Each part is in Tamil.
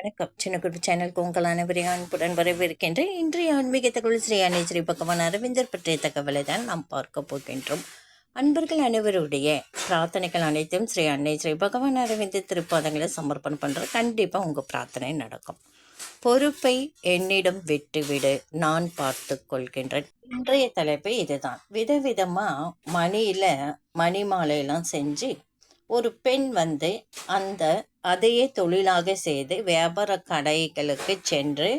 வணக்கம். சின்ன குரு சேனலுக்கு உங்கள் அனைவரையும் அன்புடன் வரவேற்கின்றேன் இன்றைய ஆன்மீக தகவல் ஸ்ரீ அன்னை ஸ்ரீ பகவான் அரவிந்தர் பற்றிய தகவலை தான் நாம் பார்க்க போகின்றோம். அன்பர்கள் அனைவருடைய பிரார்த்தனைகள் அனைத்தும் ஸ்ரீ அன்னை ஸ்ரீ பகவான் அரவிந்தர் திருப்பாதங்களை சமர்ப்பணம் பண்ணுற கண்டிப்பாக உங்கள் பிரார்த்தனை நடக்கும். பொறுப்பை என்னிடம் விட்டுவிடு நான் பார்த்து கொள்கின்றேன். இன்றைய தலைப்பு இதுதான். விதவிதமாக மணியில் மணி மாலையெல்லாம் செஞ்சு ஒரு பெண் வந்து அந்த அதையே தொழிலாக செய்து வியாபார கடைகளுக்கு சென்று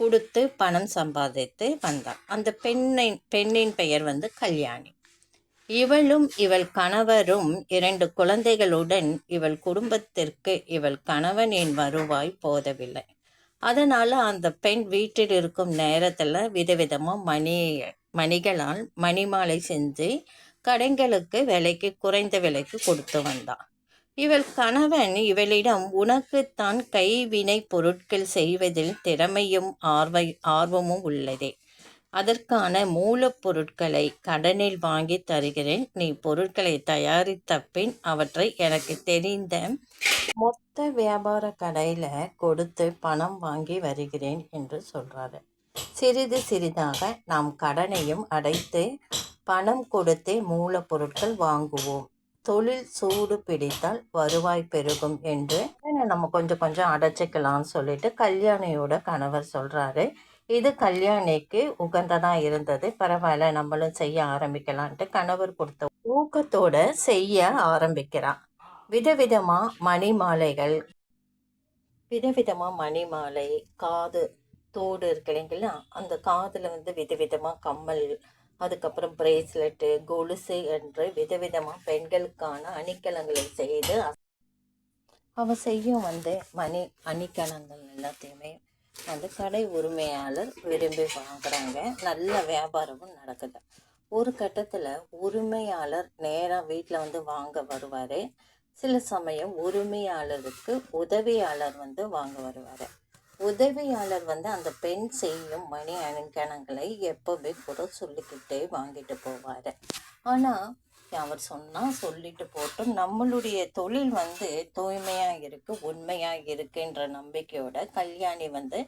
கொடுத்து பணம் சம்பாதித்து வந்தாள். அந்த பெண்ணின் பெண்ணின் பெயர் வந்து கல்யாணி. இவளும் இவள் கணவரும் இரண்டு குழந்தைகளுடன் இவள் குடும்பத்திற்கு இவள் கணவனின் வருவாய் போதவில்லை. அதனால் அந்த பெண் வீட்டில் இருக்கும் நேரத்தில் விதவிதமாக மணி மணிகளால் மணிமாலை செஞ்சு கடைங்களுக்கு விலைக்கு குறைந்த விலைக்கு கொடுத்து வந்தான். இவள் கணவன் இவளிடம் உனக்குத்தான் கைவினை பொருட்கள் செய்வதில் திறமையும் ஆர்வ ஆர்வமும் உள்ளதே. அதற்கான மூலப்பொருட்களை கடனில் வாங்கி தருகிறேன். நீ பொருட்களை தயாரித்த பின் அவற்றை எனக்கு தெரிந்த மொத்த வியாபார கடையில் கொடுத்து பணம் வாங்கி வருகிறேன் என்று சொல்கிறாரு சிறிது சிறிதாக நாம் கடனையும் அடைத்து பணம் கொடுத்தே மூலப்பொருட்கள் வாங்குவோம். தொழில் சூடு பிடித்தால் வருவாய் பெருகும் என்று நம்ம கொஞ்சம் கொஞ்சம் அடைச்சிக்கலாம்னு சொல்லிட்டு கல்யாணியோட கணவர் சொல்கிறாரு இது கல்யாணிக்கு உகந்ததாக இருந்தது. பரவாயில்ல நம்மளும் செய்ய ஆரம்பிக்கலான்ட்டு கணவர் கொடுத்த ஊக்கத்தோட செய்ய ஆரம்பிக்கிறான் விதவிதமாக மணி மாலைகள் விதவிதமாக மணி மாலை காது தோடு இருக்கு இல்லைங்களா? அந்த காதில் வந்து விதவிதமாக கம்மல் அதுக்கப்புறம் பிரேஸ்லெட்டு கொலுசு என்று விதவிதமாக பெண்களுக்கான அணிக்கலங்களை செய்து அவ செய்யும் வந்து மணி அணிக்கலங்கள் எல்லாத்தையுமே வந்து கடை உரிமையாளர் விரும்பி வாங்குறாங்க. நல்ல வியாபாரமும் நடக்குது. ஒரு கட்டத்தில் உரிமையாளர் நேராக வீட்டில் வந்து வாங்க வருவார். சில சமயம் உரிமையாளருக்கு உதவியாளர் வந்து வாங்க வருவார். உதவியாளர் வந்து அந்த பெண் செய்யும் மணி அணிக்கணங்களை எப்போவுமே கூட சொல்லிக்கிட்டே வாங்கிட்டு போவார். ஆனால் அவர் சொன்னால் சொல்லிட்டு போட்டும் நம்மளுடைய தொழில் வந்து தூய்மையாக இருக்குது உண்மையாக இருக்குன்ற நம்பிக்கையோட கல்யாணி வந்து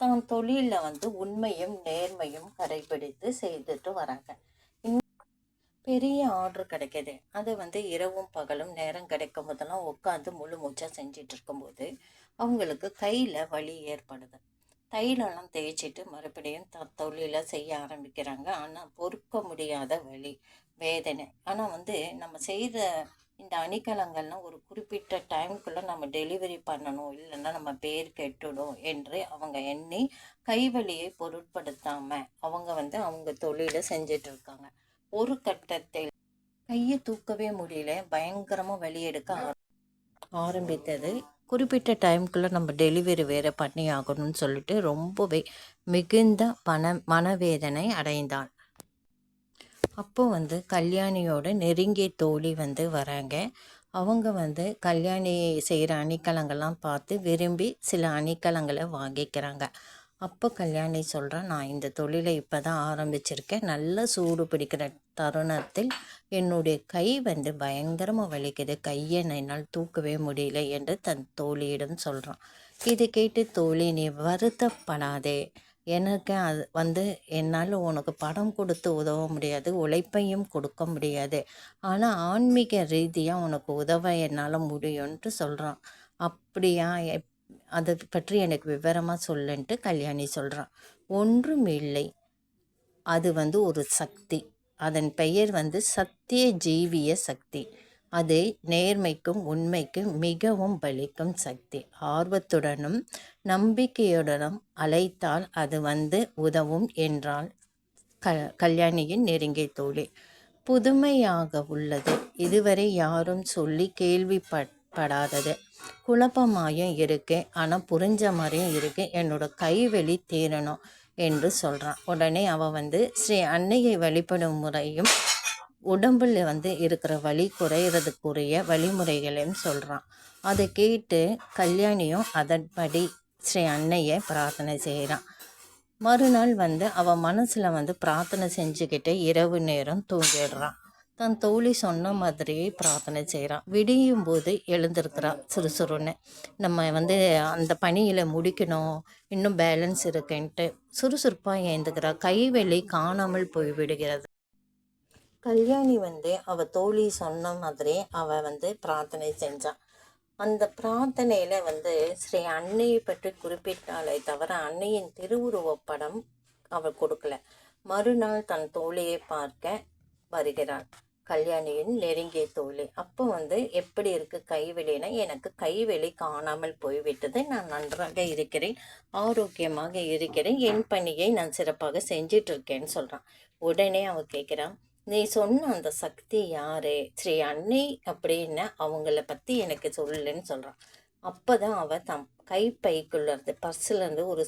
தன் தொழிலில் வந்து உண்மையும் நேர்மையும் கடைபிடித்து செய்துட்டு வராங்க. பெரிய ஆர்டர் கிடைக்கிது. அது வந்து இரவும் பகலும் நேரம் கிடைக்கும் போதெல்லாம் உட்காந்து முழு மூச்சாக செஞ்சிட்டு இருக்கும்போது அவங்களுக்கு கையில் வலி ஏற்படுது. தைலெல்லாம் தேய்ச்சிட்டு மறுபடியும் த தொழிலை செய்ய ஆரம்பிக்கிறாங்க. ஆனால் பொறுக்க முடியாத வலி வேதனை. ஆனால் வந்து நம்ம செய்கிற இந்த அணிகலங்கள்லாம் ஒரு குறிப்பிட்ட டைமுக்குள்ளே நம்ம டெலிவரி பண்ணணும் இல்லைன்னா நம்ம பேர் கெட்டுடும் என்று அவங்க எண்ணி கைவலியை பொருட்படுத்தாமல் அவங்க வந்து அவங்க தொழிலை செஞ்சிட்ருக்காங்க. ஒரு கட்டத்தில் கையை தூக்கவே முடியல. பயங்கரமாக வெளியெடுக்க ஆரம்பித்தது குறிப்பிட்ட டைமுக்குள்ளே நம்ம டெலிவரி வேறு பண்ணி ஆகணும்னு சொல்லிட்டு ரொம்பவே மிகுந்த பண மனவேதனை அடைந்தான் அப்போ வந்து கல்யாணியோட நெருங்கிய தோழி வந்து வராங்க. அவங்க வந்து கல்யாணி செய்கிற அணிக்கலங்கள்லாம் பார்த்து விரும்பி சில அணிக்கலங்களை வாங்கிக்கிறாங்க. அப்போ கல்யாணி சொல்கிறேன் நான் இந்த தொழிலை இப்போ தான் ஆரம்பிச்சிருக்கேன். நல்ல சூடு பிடிக்கிற தருணத்தில் என்னுடைய கை வந்து பயங்கரமாக வலிக்குது. கையை என்னால் தூக்கவே முடியல என்று தன் தோழியிடம் சொல்கிறான் இது கேட்டு தோழி நீ வருத்தப்படாதே. எனக்கு அது வந்து என்னால் உனக்கு படம் கொடுத்து உதவ முடியாது. உழைப்பையும் கொடுக்க முடியாது. ஆனால் ஆன்மீக ரீதியாக உனக்கு உதவ என்னால் முடியும்ன்ட்டு சொல்கிறான் அப்படியா? அதை பற்றி எனக்கு விவரமாக சொல்லுன்ட்டு கல்யாணி சொல்கிறான் ஒன்றும் இல்லை அது வந்து ஒரு சக்தி. அதன் பெயர் வந்து சத்திய ஜீவிய சக்தி. அது நேர்மைக்கும் உண்மைக்கும் மிகவும் பலிக்கும் சக்தி. ஆர்வத்துடனும் நம்பிக்கையுடனும் அழைத்தால் அது வந்து உதவும் என்றால் க கல்யாணியின் நெருங்கிய தோழி. புதுமையாக உள்ளது. இதுவரை யாரும் சொல்லி கேள்விப்படாதது குழப்பமாயும் இருக்குது ஆனால் புரிஞ்ச மாதிரியும் இருக்குது என்னோடய கைவெளி தீரணும் என்று சொல்கிறான் உடனே அவள் வந்து ஸ்ரீ அன்னையை வழிபடும் முறையும் உடம்பில் வந்து இருக்கிற வழி குறையிறதுக்குரிய வழிமுறைகளையும் சொல்கிறான் அதை கேட்டு கல்யாணியும் அதன்படி ஸ்ரீ அன்னையை பிரார்த்தனை செய்கிறான் மறுநாள் வந்து அவள் மனசில் வந்து பிரார்த்தனை செஞ்சுக்கிட்டு இரவு நேரம் தூங்கிடுறான். தன் தோழி சொன்ன மாதிரியே பிரார்த்தனை செய்கிறான் விடியும் போது எழுந்திருக்கிறான் சுறுசுறுன்னு. நம்ம வந்து அந்த பணியில் முடிக்கணும் இன்னும் பேலன்ஸ் இருக்குன்ட்டு சுறுசுறுப்பாக ஏந்துக்கிறா கைவெளி காணாமல் போய்விடுகிறது கல்யாணி வந்து அவ தோழி சொன்ன மாதிரி அவ வந்து பிரார்த்தனை செஞ்சான். அந்த பிரார்த்தனையில வந்து ஸ்ரீ அன்னையை பற்றி குறிப்பிட்டாலே தவிர அன்னையின் திருவுருவப் படம் அவள் கொடுக்கல. மறுநாள் தன் தோழியை பார்க்க வருகிறாள். கல்யாணியின் நெருங்கிய தோழி. அப்போ வந்து எப்படி இருக்கு கைவெளினா எனக்கு கைவெளி காணாமல் போய்விட்டது. நான் நன்றாக இருக்கிறேன். ஆரோக்கியமாக இருக்கிறேன். என் பணியை நான் சிறப்பாக செஞ்சிட்டு இருக்கேன்னு சொல்கிறான் உடனே அவ கேட்குறான் நீ சொன்ன அந்த சக்தி யாரு? ஸ்ரீ அன்னை அப்படின்னு அவங்கள பற்றி எனக்கு சொல்லுன்னு அப்போ தான் அவள் தம் கைப்பைக்குள்ளேருந்து பர்ஸ்லேருந்து ஒரு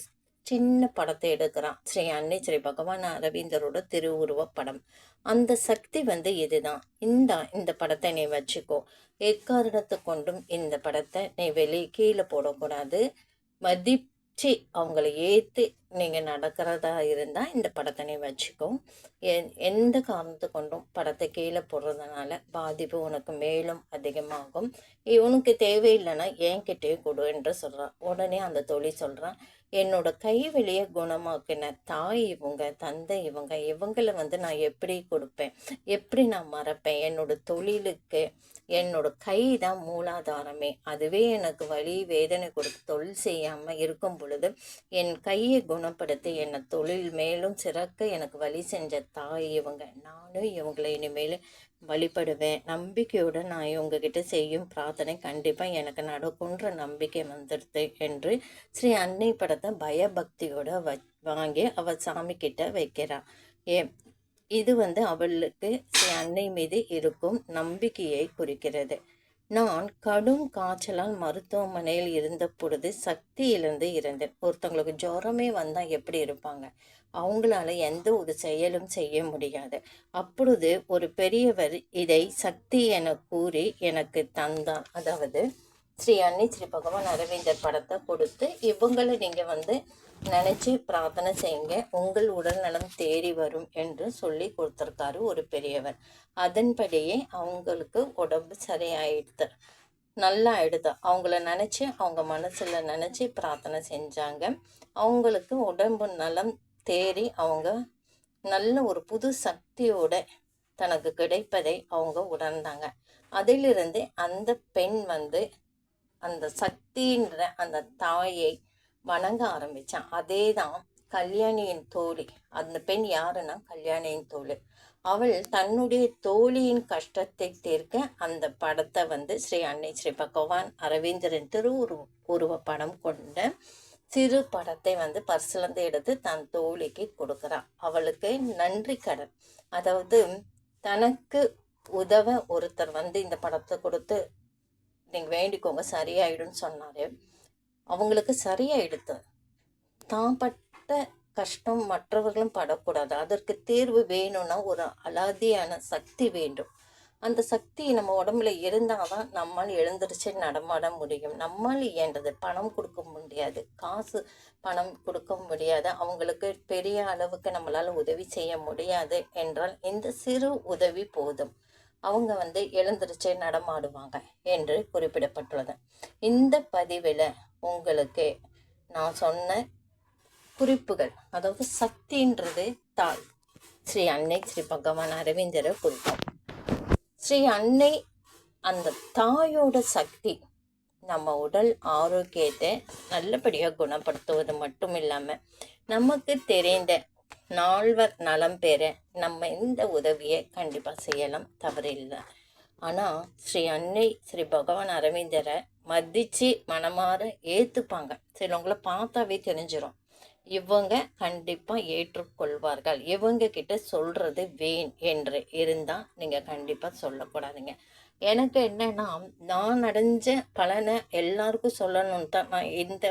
சின்ன படத்தை எடுக்கிறான். ஸ்ரீ அன்னை ஸ்ரீ பகவான் அரவிந்தரோட திருவுருவ படம். அந்த சக்தி வந்து இதுதான். இந்த இந்த படத்தை நீ வச்சுக்கோ. எக்காரணத்தை கொண்டும் இந்த படத்தை நீ வெளியே கீழே போடக்கூடாது. மதிச்சு அவங்கள ஏற்று நீங்கள் நடக்கிறதா இருந்தால் இந்த படத்தை வச்சுக்கோ. என் எந்த காரணத்து கொண்டும் படத்தை கீழே போடுறதுனால பாதிப்பு உனக்கு மேலும் அதிகமாகும். இவனுக்கு தேவையில்லைன்னா என்கிட்டயே கொடு என்று சொல்கிறான் உடனே அந்த தொழில் சொல்கிறான் என்னோட கைவெளியை குணமாக்கின தாய் இவங்க தந்தை இவங்க இவங்களை வந்து நான் எப்படி கொடுப்பேன்? எப்படி நான் மறப்பேன்? என்னோட தொழிலுக்கு என்னோட கை தான் மூலாதாரமே. அதுவே எனக்கு வழி வேதனை கொடுத்து தொழில் செய்யாமல் இருக்கும் பொழுது என் கையை குணப்படுத்தி என்னை தொழில் மேலும் சிறக்க எனக்கு வழி செஞ்ச தாய் இவங்க. நானும் இவங்களை இனிமேல் வழிபடுவேன். நம்பிக்கையோடு நான் இவங்ககிட்ட செய்யும் பிரார்த்தனை கண்டிப்பாக எனக்கு நடக்குன்ற நம்பிக்கை வந்துடுது என்று ஸ்ரீ அன்னை படத்தை பயபக்தியோடு வ வாங்கி அவள் சாமி கிட்ட வைக்கிறாள் ஏ இது வந்து அவளுக்கு ஸ்ரீ அன்னை மீது இருக்கும் நம்பிக்கையை குறிக்கிறது. நான் கடும் காய்ச்சலால் மருத்துவமனையில் இருந்த பொழுது சக்தி இழந்து இருந்தேன் ஒருத்தவங்களுக்கு ஜுரமே வந்தால் எப்படி இருப்பாங்க? அவங்களால எந்த ஒரு செயலும் செய்ய முடியாது. அப்பொழுது ஒரு பெரியவர் இதை சக்தி என கூறி எனக்கு தந்தார் அதாவது ஸ்ரீ அன்னி ஸ்ரீ பகவான் அரவிந்தர் படத்தை கொடுத்து இவங்களை நீங்கள் வந்து நினச்சி பிரார்த்தனை செய்யுங்க. உங்கள் உடல் நலம் தேறி வரும் என்று சொல்லி கொடுத்துருக்காரு ஒரு பெரியவர். அதன்படியே அவங்களுக்கு உடம்பு சரியாயிடுது. நல்லா ஆயிடுது அவங்கள நினச்சி அவங்க மனசில் நினச்சி பிரார்த்தனை செஞ்சாங்க. அவங்களுக்கு உடம்பு நலம் தேறி அவங்க நல்ல ஒரு புது சக்தியோட தனக்கு கிடைப்பதை அவங்க உணர்ந்தாங்க. அதிலிருந்து அந்த பெண் வந்து அந்த சக்தின்ற அந்த தாயை வணங்க ஆரம்பித்தான் அதே தான் கல்யாணியின் தோழி. அந்த பெண் யாருன்னா கல்யாணியின் தோழி. அவள் தன்னுடைய தோழியின் கஷ்டத்தை தீர்க்க அந்த படத்தை வந்து ஸ்ரீ அன்னை ஸ்ரீ பகவான் அரவிந்தரின் திருவுரு உருவ படம் கொண்ட சிறு படத்தை வந்து பர்சிலேருந்து எடுத்து தன் தோழிக்கு கொடுக்குறான். அவளுக்கு நன்றி கடன். அதாவது தனக்கு உதவ ஒருத்தர் வந்து இந்த படத்தை கொடுத்து நீங்கள் வேண்டிக்கோங்க சரியாயிடும்னு சொன்னார். அவங்களுக்கு சரியாயிடுத்து தான் பட்ட கஷ்டம் மற்றவர்களும் படக்கூடாது. அதற்கு தீர்வு வேணும்னா ஒரு அலாதியான சக்தி வேண்டும். அந்த சக்தி நம்ம உடம்புல இருந்தால் தான் நம்மால் எழுந்திரிச்சு நடமாட முடியும். நம்மால் இயன்றது பணம் கொடுக்க முடியாது. காசு பணம் கொடுக்க முடியாது. அவங்களுக்கு பெரிய அளவுக்கு நம்மளால் உதவி செய்ய முடியாது என்றால் இந்த சிறு உதவி போதும். அவங்க வந்து எழுந்திருச்சு நடமாடுவாங்க என்று குறிப்பிடப்பட்டுள்ளது. இந்த பதிவில் உங்களுக்கு நான் சொன்ன குறிப்புகள் அதாவது சக்தின்றது தாய். ஸ்ரீ அன்னை ஸ்ரீ பகவான் அரவிந்தரை குறிப்போம் ஸ்ரீ அன்னை அந்த தாயோட சக்தி நம்ம உடல் ஆரோக்கியத்தை நல்லபடியாக குணப்படுத்துவது மட்டும் இல்லாமல் நமக்கு தெரிந்த நால்வர் நலம் பெற நம்ம இந்த உதவியை கண்டிப்பாக செய்யலாம் தவறில்லை. ஆனால் ஸ்ரீ அன்னை ஸ்ரீ பகவான் அரவிந்தரை மதித்து மனமாற ஏற்றுப்பாங்க சிலவங்கள பார்த்தாவே தெரிஞ்சிடும் இவங்க கண்டிப்பாக ஏற்றுக்கொள்வார்கள். இவங்க கிட்ட சொல்கிறது வேன் என்று இருந்தால் நீங்கள் கண்டிப்பாக சொல்லக்கூடாதுங்க. எனக்கு என்னன்னா நான் அடைஞ்ச பலனை எல்லாருக்கும் சொல்லணும்னு தான் நான் இந்த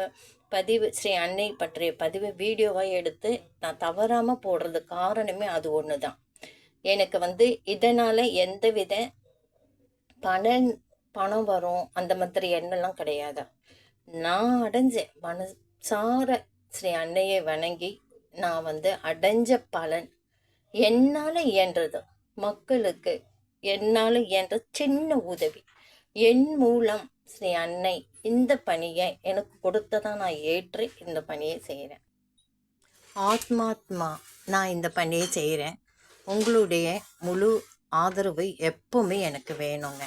பதிவு ஸ்ரீ அன்னை பற்றிய பதிவை வீடியோவாக எடுத்து நான் தவறாமல் போடுறது காரணமே அது ஒன்று தான் எனக்கு வந்து இதனால் எந்தவித பலன் பணம் வரும் அந்த மாதிரி எண்ணெல்லாம் கிடையாது. நான் அடைஞ்சேன் மனசார ஸ்ரீ அன்னையை வணங்கி நான் வந்து அடைஞ்ச பலன் என்னால் இயன்றது. மக்களுக்கு என்னால் இயன்ற சின்ன உதவி. என் மூலம் ஸ்ரீ அன்னை இந்த பணியை எனக்கு கொடுத்ததான் நான் ஏற்று இந்த பணியை செய்கிறேன். ஆத்மாத்மா நான் இந்த பணியை செய்கிறேன். உங்களுடைய முழு ஆதரவு எப்பவுமே எனக்கு வேணுங்க.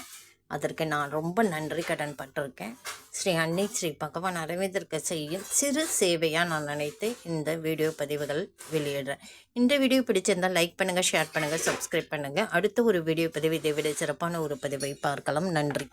அதற்கு நான் ரொம்ப நன்றி கடன் பட்டிருக்கேன். ஸ்ரீ அன்னை ஸ்ரீ பகவான் அரவிந்தருக்கு செய்யும் சிறு சேவையாக நான் நினைத்து இந்த வீடியோ பதிவுகள் வெளியிடுறேன். இந்த வீடியோ பிடிச்சிருந்தால் லைக் பண்ணுங்கள் ஷேர் பண்ணுங்கள் சப்ஸ்கிரைப் பண்ணுங்கள் அடுத்த ஒரு வீடியோ பதிவு இதை விட சிறப்பான ஒரு பதிவை பார்க்கலாம். நன்றி.